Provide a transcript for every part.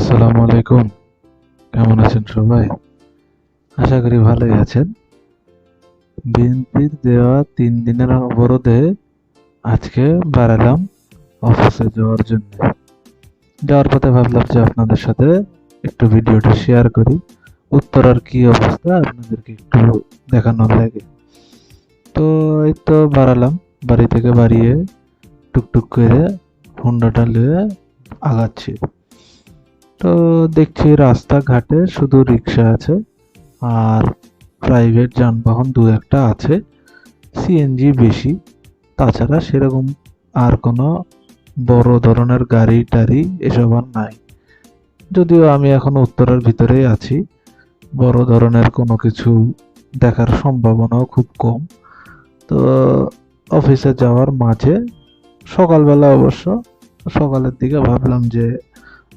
আসসালামু আলাইকুম। কেমন আছেন সবাই? আশা করি ভালোই আছেন। বিএনপির দেওয়া তিন দিনের অবরোধে আজকে বাড়ালাম অফিসে যাওয়ার জন্য। যাওয়ার পথে ভাবলাম যে আপনাদের সাথে একটু ভিডিওটা শেয়ার করি। উত্তরার কি অবস্থা, আপনাদেরকে একটু দেখানোর লাগে। তো এই তো বাড়ালাম বাড়ি থেকে বাড়িয়ে টুকটুক করে হুন্ডাটা নিয়ে আগাচ্ছি। তো দেখছি রাস্তাঘাটে শুধু রিক্সা আছে আর প্রাইভেট যানবাহন দু একটা আছে সিএনজি বেশি। তাছাড়া সেরকম আর কোনো বড় ধরনের গাড়ি টাড়ি এসব আর নাই। যদিও আমি এখন উত্তরের ভিতরেই আছি, বড় ধরনের কোনো কিছু দেখার সম্ভাবনাও খুব কম। তো অফিসে যাওয়ার মাঝে সকালবেলা অবশ্য সকালের দিকে ভাবলাম যে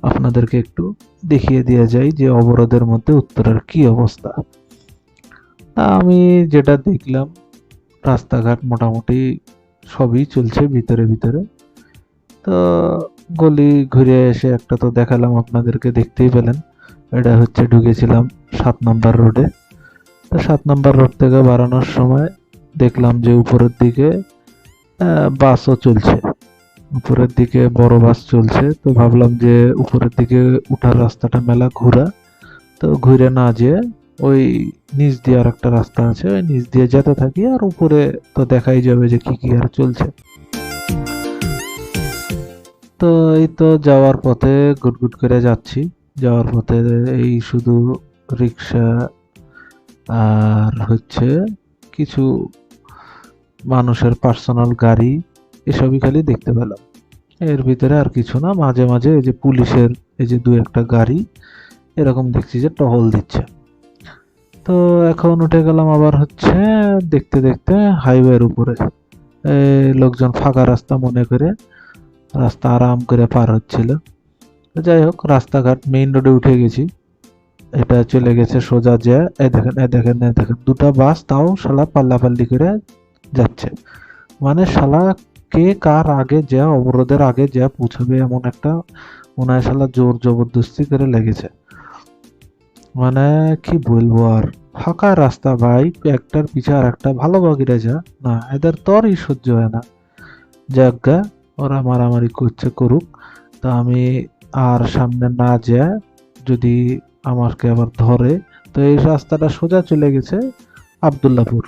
আপনাদেরকে একটু দেখিয়ে দেওয়া যাই যে অবরোধের মধ্যে উত্তরের কি অবস্থা। তা আমি যেটা দেখলাম, রাস্তাঘাট মোটামুটি সবই চলছে ভিতরে ভিতরে। তো গলি ঘুরে এসে একটা তো দেখালাম আপনাদেরকে, দেখতেই পেলেন। এটা হচ্ছে ঢুকেছিলাম সাত নম্বর রোডে। তো সাত নম্বর রোড থেকে বাড়ানোর সময় দেখলাম যে উপরের দিকে বাসও চলছে। উপরের দিকে বড় বাস চলছে, তো ভাবলাম যে উপরের দিকে উঠার রাস্তাটা মেলা ঘোরা। তো ঘুরে না যেয়ে ওই নিচ দিয়ে আর একটা রাস্তা আছে, ওই নিচ দিয়ে যেতে থাকি আর উপরে তো দেখাই যাবে যে কি কি আর চলছে। তো এই তো যাওয়ার পথে গুটগুট করে যাচ্ছি। যাওয়ার পথে এই শুধু রিক্সা আর হচ্ছে কিছু মানুষের পার্সোনাল গাড়ি এসবই খালি দেখতে পেলাম। এর ভিতরে আর কিছু না, মাঝে মাঝে এই যে পুলিশের এই যে দু একটা গাড়ি, এরকম দেখছি যে টহল দিচ্ছে। তো এখন উঠে গেলাম আবার হচ্ছে দেখতে দেখতে হাইওয়ের উপরে। লোকজন ফাঁকা রাস্তা মনে করে, রাস্তা আরাম করে পার হচ্ছিল। যাই হোক, রাস্তাঘাট মেইন রোডে উঠে গেছি। এটা চলে গেছে সোজা যে, এ দেখেন এ দেখেন এ দেখেন, দুটা বাস তাও শালা পাল্লাপাল্লি করে যাচ্ছে। মানে শালা কে কার আগে যা অবরোধের আগে যা পৌঁছাবে এমন একটা শালা জোর জবরদস্তি করে লেগেছে। মানে কি বলব আর? ফাঁকা রাস্তা ভাই, একটার পিছে আর একটা। ভালো বাগিরা যা। না, এদের তরই সহ্য হয় না। যাজ্ঞা ওরা মারামারি করছে করুক। তা আমি আর সামনে না যা যদি আমাকে আবার ধরে, তো এই রাস্তাটা সোজা চলে গেছে আবদুল্লাপুর।